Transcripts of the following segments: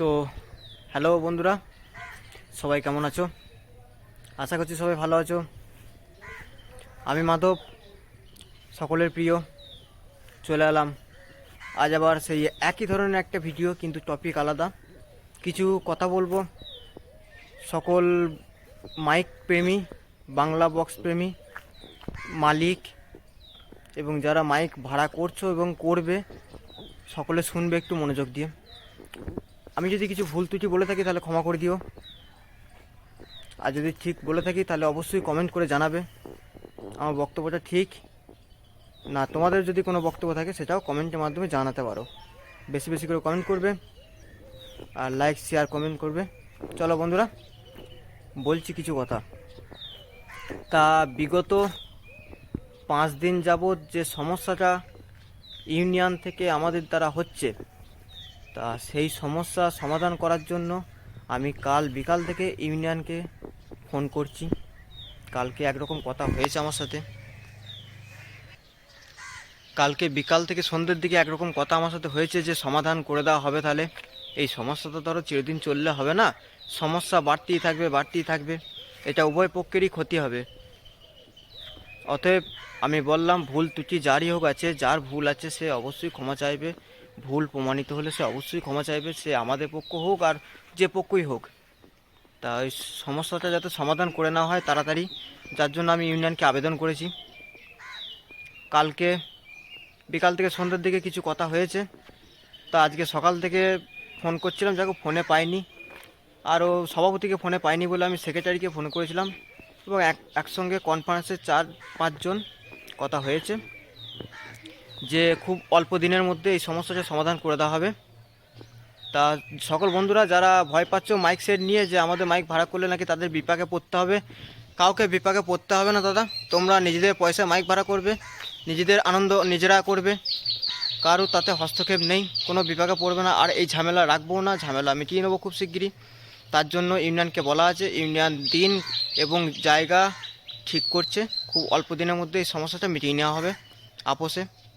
তো হ্যালো বন্ধুরা, সবাই কেমন আছো? আশা করছি সবাই ভালো আছো। আমি মাধব, সকলের প্রিয়। চলে এলাম। আজ আবার সেই একই ধরনের একটা ভিডিও কিন্তু টপিক আলাদা। কিছু কথা বলব। সকল মাইক প্রেমী, বাংলা বক্স প্রেমী, মালিক, এবং যারা মাইক ভাড়া করছ এবং করবে, সকলে শুনবে একটু মনোযোগ দিয়ে। আমি যদি কিছু ভুল ত্রুটি বলে থাকি তাহলে ক্ষমা করে দিও। আর যদি ঠিক বলে থাকি তাহলে অবশ্যই কমেন্ট করে জানাবে। আমার বক্তব্যটা ঠিক। না, তোমাদের যদি কোনো বক্তব্য থাকে সেটাও কমেন্টের মাধ্যমে জানাতে পারো। বেশি বেশি করে কমেন্ট করবে আর লাইক শেয়ার কমেন্ট করবে। চলো বন্ধুরা, বলছি কিছু কথা। তা বিগত পাঁচ দিন যাবৎ যে সমস্যাটা ইউনিয়ন থেকে আমাদের দ্বারা হচ্ছে তা সেই সমস্যা সমাধান করার জন্য আমি কাল বিকাল থেকে ইউনিয়নকে ফোন করছি। কালকে একরকম কথা হয়েছে আমার সাথে। কালকে বিকাল থেকে সন্ধ্যের দিকে একরকম কথা আমার সাথে হয়েছে যে সমাধান করে দেওয়া হবে তাহলে। এই সমস্যা তো ধরো চিরদিন চললে হবে না। সমস্যা বাড়তেই থাকবে বাড়তেই থাকবে। এটা উভয় পক্ষেরই ক্ষতি হবে। অতএব আমি বললাম, ভুল ত্রুটি যারই হোক আছে, যার ভুল আছে সে অবশ্যই ক্ষমা চাইবে। ভুল প্রমাণিত হলে সে অবশ্যই ক্ষমা চাইবে, সে আমাদের পক্ষ হোক আর যে পক্ষই হোক। তা ওই সমস্যাটা যাতে সমাধান করে নেওয়া হয় তাড়াতাড়ি, যার জন্য আমি ইউনিয়নকে আবেদন করেছি। কালকে বিকাল থেকে সন্ধ্যের দিকে কিছু কথা হয়েছে, তা আজকে সকাল থেকে ফোন করছিলাম, যাকে ফোনে পাইনি। আরও সভাপতিকে ফোনে পাইনি বলে আমি সেক্রেটারিকে ফোন করেছিলাম। এবং এক, একসঙ্গে কনফারেন্সে চার, পাঁচজন কথা হয়েছে। যে খুব অল্প দিনের মধ্যে এই সমস্যাটা সমাধান করে দেওয়া হবে। তা সকল বন্ধুরা যারা ভয় পাচ্ছ মাইক সেট নিয়ে যে আমাদের মাইক ভাড়া করলে নাকি তাদের বিপাকে পড়তে হবে। কাউকে বিপাকে পড়তে হবে না দাদা। তোমরা নিজেদের পয়সায় মাইক ভাড়া করবে, নিজেদের আনন্দ নিজেরা করবে। কারও তাতে হস্তক্ষেপ নেই, কোনো বিপাকে পড়বে না। আর এই ঝামেলা রাখব না, ঝামেলা মিটিয়ে নেব খুব শিগগিরই। তার জন্য ইউনিয়নকে বলা আছে, ইউনিয়ন দিন এবং জায়গা ঠিক করছে। খুব অল্প দিনের মধ্যে এই সমস্যাটা মিটিয়ে নেওয়া হবে। আপোষে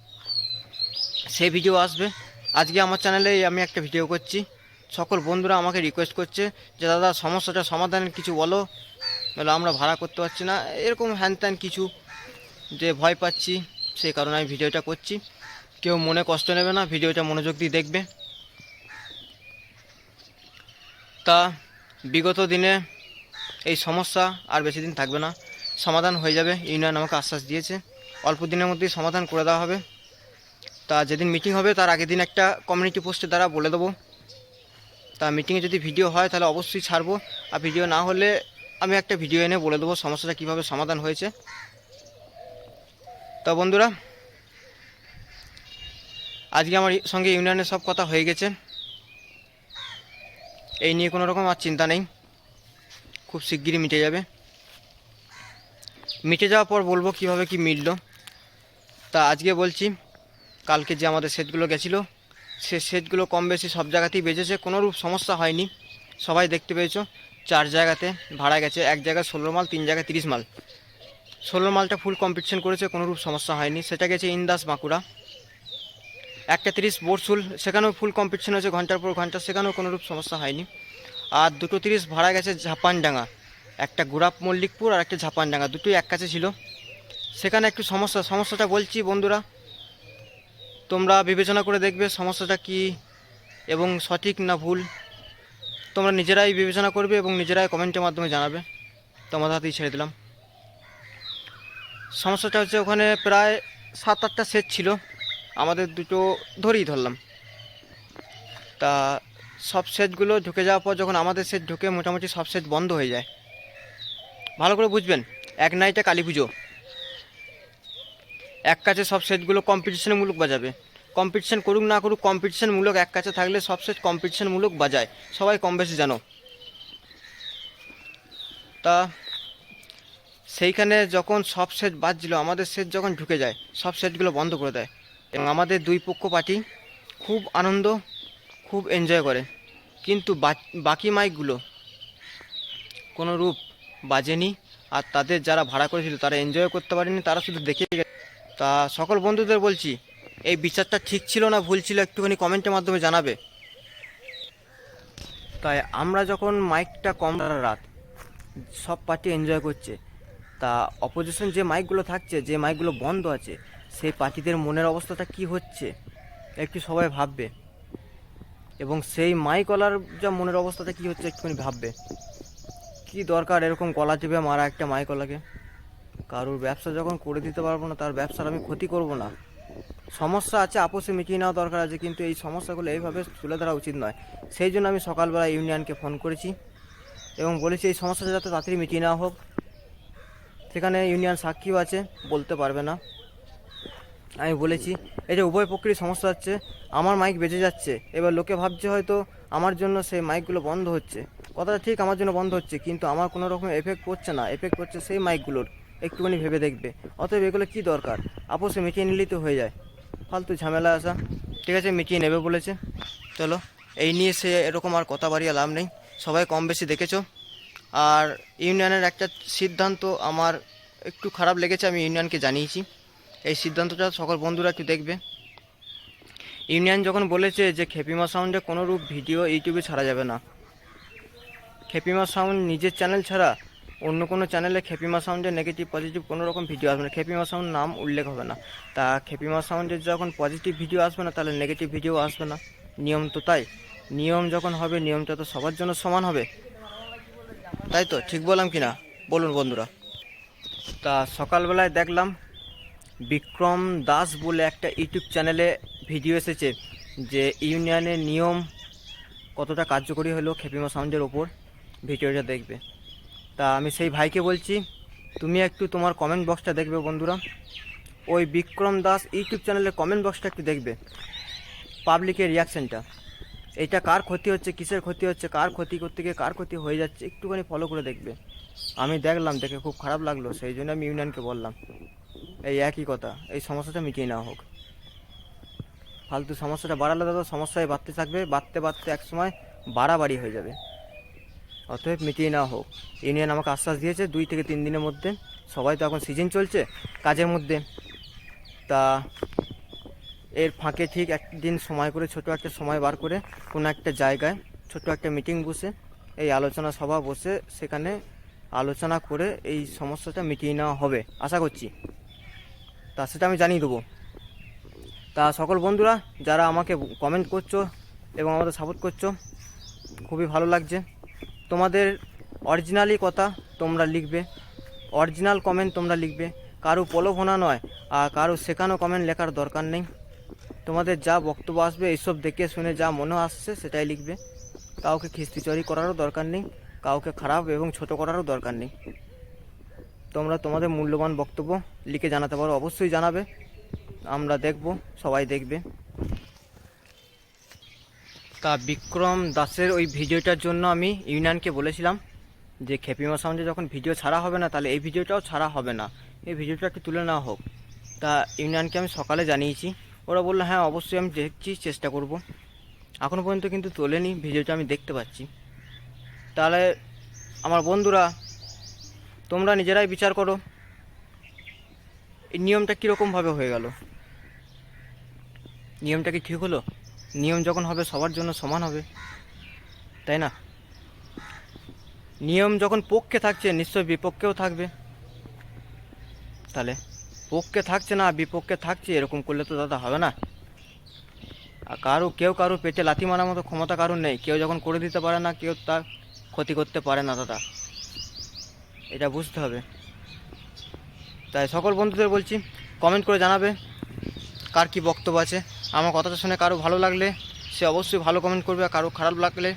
সেই ভিডিও আসবে। আজকে আমার চ্যানেলে আমি একটা ভিডিও করছি। সকল বন্ধুরা আমাকে রিকোয়েস্ট করছে যে, দাদা, সমস্যাটা সমাধানের কিছু বলো। বলে, আমরা ভাড়া করতে পারছি না। এরকম হ্যান ত্যান কিছু যে ভয় পাচ্ছি, সেই কারণে আমি ভিডিওটা করছি। কেউ মনে কষ্ট নেবে না ভিডিওটা মনোযোগ দিয়ে দেখবে। তা, বিগত দিনে এই সমস্যা আর বেশি দিন থাকবে না। সমাধান হয়ে যাবে। ইউনিয়ন আমাকে আশ্বাস দিয়েছে। অল্প দিনের মধ্যেই সমাধান করে দেওয়া হবে। তা যেদিন মিটিং হবে, তার আগের দিন একটা কমিউনিটি পোস্টের দ্বারা বলে দেবো। তা মিটিংয়ে যদি ভিডিও হয়, তাহলে অবশ্যই ছাড়বো। আর ভিডিও না হলে আমি একটা ভিডিও এনে বলে দেবো সমস্যাটা কীভাবে সমাধান হয়েছে। তা বন্ধুরা, আজকে আমার সঙ্গে ইউনিয়নের সব কথা হয়ে গেছে। এই নিয়ে কোনো রকম আর চিন্তা নেই। খুব শিগগিরই মিটে যাবে। মিটে যাওয়ার পর বলব কীভাবে কি মিটল। তা আজকে বলছি কালকে যে আমাদের সেটগুলো গেছিল, সে সেটগুলো কম বেশি সব জায়গাতেই বেজেছে কোনোরূপ সমস্যা হয়নি। সবাই দেখতে পেয়েছ, চার জায়গাতে ভাড়া গেছে, এক জায়গায় ষোলো মাল, তিন জায়গায় তিরিশ মাল। ষোলো মালটা ফুল কম্পিটিশন করেছে, কোনোরূপ সমস্যা হয়নি। সেটা গেছে ইন্দাস, বাঁকুড়া। একটা তিরিশ বোরসুল, সেখানেও ফুল কম্পিটিশন হয়েছে, ঘণ্টার পর ঘণ্টা, সেখানেও কোনোরূপ সমস্যা হয়নি। আর দুটো তিরিশ ভাড়া গেছে ঝাপানডাঙ্গা, একটা গুড়াপ মল্লিকপুর আর একটা ঝাপানডাঙ্গা, দুটোই এক কাছে ছিল। সেখানে একটু সমস্যা, সমস্যাটা বলছি বন্ধুরা তোমরা বিবেচনা করে দেখবে সমস্যাটা কি এবং সঠিক না ভুল। তোমরা নিজেরাই বিবেচনা করবে এবং নিজেরাই কমেন্টের মাধ্যমে জানাবে। তোমাদের হাতেই ছেড়ে দিলাম। সমস্যাটা হচ্ছে ওখানে প্রায় সাত আটটা সেট ছিল। আমাদের দুটো ধরেই ধরলাম। তা সব সেটগুলো ঢুকে যাওয়ার পর যখন আমাদের সেট ঢুকে মোটামুটি সব সেট বন্ধ হয়ে যায়। ভালো করে বুঝবেন, এক নাইটে কালী পুজো। এক কাছে সব সেটগুলো কম্পিটিশনমূলক বাজাবে। কম্পিটিশন করুক না করুক কম্পিটিশনমূলক এক কাছে থাকলে সব সেট কম্পিটিশনমূলক বাজায়। সবাই কম বেশি জানো। তা সেইখানে যখন সব সেট বাজছিল, আমাদের সেট যখন ঢুকে যায়, সব সেটগুলো বন্ধ করে দেয়। এবং আমাদের দুই পক্ষ পার্টি খুব আনন্দ, খুব এনজয় করে। কিন্তু বাকি মাইকগুলো কোনো রূপ বাজেনি। আর তাদের যারা ভাড়া করেছিল, তারা এনজয় করতে পারেনি, তারা শুধু দেখে গেছে তা সকল বন্ধুদের বলছি, এই বিচারটা ঠিক ছিল না, ভুল ছিল একটুখানি কমেন্টের মাধ্যমে জানাবে। তাই আমরা যখন মাইকটা কম রাত, সব পার্টি এনজয় করছে। তা অপোজিশন যে মাইকগুলো থাকছে, যে মাইকগুলো বন্ধ আছে, সেই পার্টিদের মনের অবস্থাটা কি হচ্ছে, একটু সবাই ভাববে। এবং সেই মাইকওয়ালার যা মনের অবস্থাটা কি হচ্ছে একটুখানি ভাববে। কি দরকার এরকম গলা চেপে মারা একটা মাইকওয়ালাকে কারোর ব্যবসা যখন করে দিতে পারব না, তার ব্যবসার আমি ক্ষতি করব না। সমস্যা আছে, আপোষে মিটিয়ে নেওয়া দরকার আছে, কিন্তু এই সমস্যাগুলো এইভাবে তুলে ধরা উচিত নয়। সেই জন্য আমি সকালবেলা ইউনিয়নকে ফোন করেছি এবং বলেছি, এই সমস্যাটা যাতে তাড়াতাড়ি মিটিয়ে নেওয়া হোক। সেখানে ইউনিয়ন সাক্ষীও আছে, বলতে পারবে না। আমি বলেছি, এই যে উভয় পক্ষেরই সমস্যা হচ্ছে, আমার মাইক বেজে যাচ্ছে। এবার লোকে ভাবছে হয়তো আমার জন্য সেই মাইকগুলো বন্ধ হচ্ছে। কথাটা ঠিক আমার জন্য বন্ধ হচ্ছে, কিন্তু আমার কোনো রকম এফেক্ট পড়ছে না। এফেক্ট পড়ছে সেই মাইকগুলোর। একটুখানি ভেবে দেখবে। অতএব এগুলো কী দরকার? আপোষে মিটিয়ে নিলেই তো হয়ে যায়। ফালতু ঝামেলা আসা। ঠিক আছে, মিটিয়ে নেবে বলেছে। চলো, এই নিয়ে সে এরকম আর কথা বাড়িয়ে লাভ নেই। সবাই কম বেশি দেখেছ। আর ইউনিয়নের একটা সিদ্ধান্ত আমার একটু খারাপ লেগেছে, আমি ইউনিয়নকে জানিয়েছি। এই সিদ্ধান্তটা সকল বন্ধুরা একটু দেখবে। ইউনিয়ন যখন বলেছে যে খেপিমা সাউন্ডে কোনো রূপ ভিডিও ইউটিউবে ছাড়া যাবে না। খেপিমা সাউন্ড নিজের চ্যানেল ছাড়া অন্য কোনো চ্যানেলে খেপিমা সাউন্ডের নেগেটিভ পজিটিভ কোনো রকম ভিডিও আসবে না। খেপিমা সাউন্ড নাম উল্লেখ হবে না। তা খেপিমা সাউন্ডের যখন পজিটিভ ভিডিও আসবে না, তাহলে নেগেটিভ ভিডিও আসবে না। নিয়ম তো তাই। নিয়ম যখন হবে, নিয়মটা তো সবার জন্য সমান হবে। তাই তো? ঠিক বললাম কি না? বলুন বন্ধুরা। তা সকালবেলায় দেখলাম বিক্রম দাস বলে একটা ইউটিউব চ্যানেলে ভিডিও এসেছে যে ইউনিয়নের নিয়ম কতটা কার্যকরী হলো খেপিমা সাউন্ডের ওপর। ভিডিওটা দেখবে। তা আমি সেই ভাইকে বলছি, তুমি একটু তোমার কমেন্ট বক্সটা দেখবে বন্ধুরা। ওই বিক্রম দাস ইউটিউব চ্যানেলের কমেন্ট বক্সটা একটু দেখবে পাবলিকের রিয়াকশানটা এটা কার ক্ষতি হচ্ছে, কিসের ক্ষতি হচ্ছে, কার ক্ষতি করতে গিয়ে কার ক্ষতি হয়ে যাচ্ছে, একটুখানি ফলো করে দেখবে। আমি দেখলাম, দেখে খুব খারাপ লাগল, সেই জন্য আমি ইউনিয়নকে বললাম, এই একই কথা, এই সমস্যাটা মিটিয়ে নেওয়া হোক। ফালতু সমস্যাটা বাড়ালে দাদা, সমস্যায় বাড়তে থাকবে, বাড়তে বাড়তে একসময় বাড়াবাড়ি হয়ে যাবে। অতএব মিটিয়ে নেওয়া হোক। ইউনিয়ন আমাকে আশ্বাস দিয়েছে দুই থেকে তিন দিনের মধ্যে। সবাই তো এখন সিজন চলছে কাজের মধ্যে। তা এর ফাঁকে ঠিক একদিন সময় করে, ছোট একটা সময় বার করে কোনো একটা জায়গায় ছোট একটা মিটিং বসে, এই আলোচনা সভা বসে সেখানে আলোচনা করে এই সমস্যাটা মিটিয়ে নেওয়া হবে। আশা করছি। তা সেটা আমি জানিয়ে দেবো। তা সকল বন্ধুরা, যারা আমাকে কমেন্ট করছ এবং আমাদের সাপোর্ট করছ, খুবই ভালো লাগছে। তোমাদের অরিজিনালি কথা তোমরা লিখবে অরিজিনাল কমেন্ট তোমরা লিখবে। কারও প্রলোভনা নয়, আর কারও শেখানো কমেন্ট লেখার দরকার নেই। তোমাদের যা বক্তব্য আসবে, এইসব দেখে শুনে যা মনে আসছে, সেটাই লিখবে। কাউকে খিস্তিচুরি করারও দরকার নেই, কাউকে খারাপ এবং ছোট করারও দরকার নেই। তোমরা তোমাদের মূল্যবান বক্তব্য লিখে জানাতে পারো, অবশ্যই জানাবে। আমরা দেখব, সবাই দেখবে। তা বিক্রম দাসের ওই ভিডিওটার জন্য আমি ইউনিয়নকে বলেছিলাম যে খেপিমা সাউন্ডে যখন ভিডিও ছাড়া হবে না, তাহলে এই ভিডিওটাও ছাড়া হবে না। এই ভিডিওটা একটু তুলে নেওয়া হোক। তা ইউনিয়নকে আমি সকালে জানিয়েছি। ওরা বলল হ্যাঁ অবশ্যই আমি দেখছি, চেষ্টা করব। এখনও পর্যন্ত কিন্তু তোলেনি, ভিডিওটা আমি দেখতে পাচ্ছি। তাহলে আমার বন্ধুরা, তোমরা নিজেরাই বিচার করো। এই নিয়মটা কীরকমভাবে হয়ে গেল? নিয়মটা কি ঠিক হলো? নিয়ম যখন হবে, সবার জন্য সমান হবে, তাই না? নিয়ম যখন পক্ষে থাকছে, নিশ্চয়ই বিপক্ষেও থাকবে। তাহলে পক্ষে থাকছে না, বিপক্ষে থাকছে, এরকম করলে তো দাদা হবে না। আর কারও, কেউ কারও পেটে লাথি মারার মতো ক্ষমতা কারোর নেই। কেউ যখন করে দিতে পারে না, কেউ তার ক্ষতি করতে পারে না, দাদা। এটা বুঝতে হবে। তাই সকল বন্ধুদের বলছি কমেন্ট করে জানাবে কার কি বক্তব্য আছে। আমার কথাটা শুনে কারও ভালো লাগলে সে অবশ্যই ভালো কমেন্ট করবে, আর কারও খারাপ লাগলে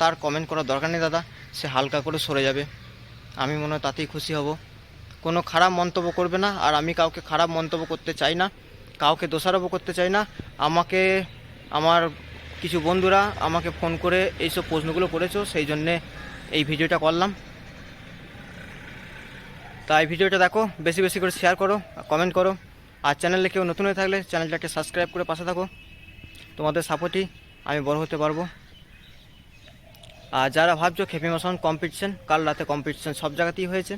তার কমেন্ট করার দরকার নেই দাদা। সে হালকা করে সরে যাবে। আমি মনে হয় তাতেই খুশি হব। কোনো খারাপ মন্তব্য করবে না, আর আমি কাউকে খারাপ মন্তব্য করতে চাই না, কাউকে দোষারোপ করতে চাই না। আমাকে, আমার কিছু বন্ধুরা আমাকে ফোন করে এইসব প্রশ্নগুলো করেছ, সেই জন্যে এই ভিডিওটা করলাম। তাই ভিডিওটা দেখো, বেশি বেশি করে শেয়ার করো কমেন্ট করো। আর চ্যানেলে কেউ নতুন হয়ে থাকলে চ্যানেলটাকে সাবস্ক্রাইব করে পাশে থাকো। তোমাদের সাপোর্টই আমি বড় হতে পারব। আর যারা ভাবছ খেপি মাসাউন কম্পিটিশন কাল রাতে কম্পিটিশন সব জায়গাতেই হয়েছে,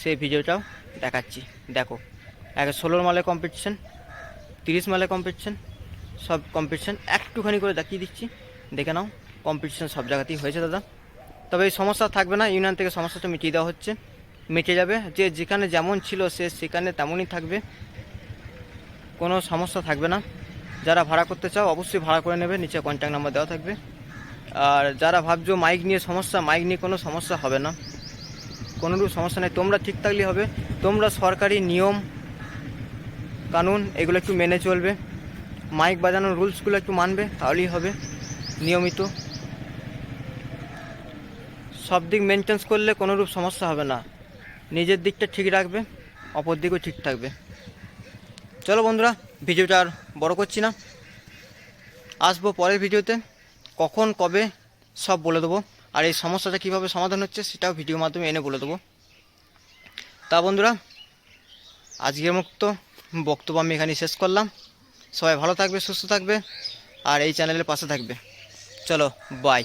সেই ভিডিওটাও দেখাচ্ছি। দেখো এক ষোলোর মালে কম্পিটিশন তিরিশ মালে কম্পিটিশন সব কম্পিটিশন একটুখানি করে দেখিয়ে দিচ্ছি। দেখে নাও কম্পিটিশন সব জায়গাতেই হয়েছে দাদা। তবে এই সমস্যা থাকবে না, ইউনিয়ন থেকে সমস্যাটা মিটিয়ে দেওয়া হচ্ছে। মিটে যাবে, যে যেখানে যেমন ছিল সে সেখানে তেমনই থাকবে। কোনো সমস্যা থাকবে না। যারা ভাড়া করতে চাও, অবশ্যই ভাড়া করে নেবে। নিচে কন্ট্যাক্ট নাম্বার দেওয়া থাকবে। আর যারা ভাবছ মাইক নিয়ে সমস্যা মাইক নিয়ে কোনো সমস্যা হবে না। কোনোরূপ সমস্যা নেই। তোমরা ঠিক থাকলেই হবে। তোমরা সরকারি নিয়ম, কানুন, এগুলো একটু মেনে চলবে। মাইক বাজানোর রুলসগুলো একটু মানবে, তাহলেই হবে। নিয়মিত। সব দিক মেনটেন্স করলে কোনোরূপ সমস্যা হবে না। নিজের দিকটা ঠিক রাখবে অপর দিকও ঠিক থাকবে। চলো বন্ধুরা, ভিডিওটা আর বড় করছি না। আসব পরের ভিডিওতে। কখন, কবে, সব বলে দেবো। আর এই সমস্যাটা কীভাবে সমাধান হচ্ছে, সেটাও ভিডিওর মাধ্যমে এনে বলে দেবো। তা বন্ধুরা, আজকের মুক্ত বক্তব্য আমি এখানে শেষ করলাম। সবাই ভালো থাকবে, সুস্থ থাকবে, আর এই চ্যানেলের পাশে থাকবে। চলো বাই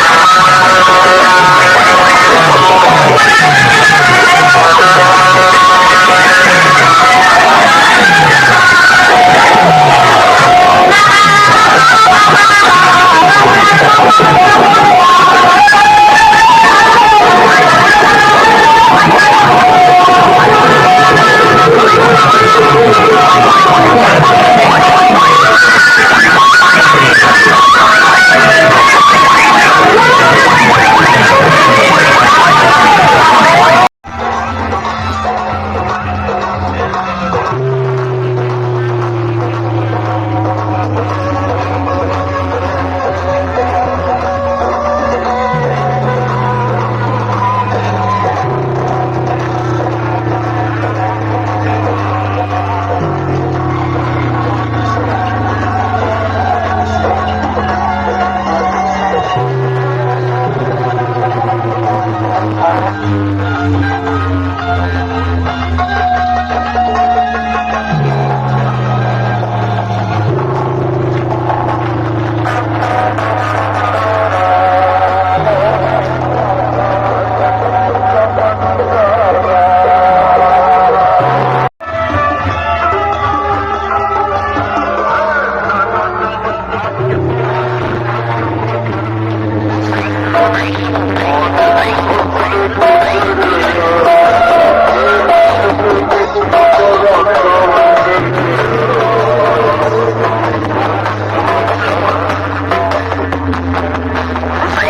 Oh,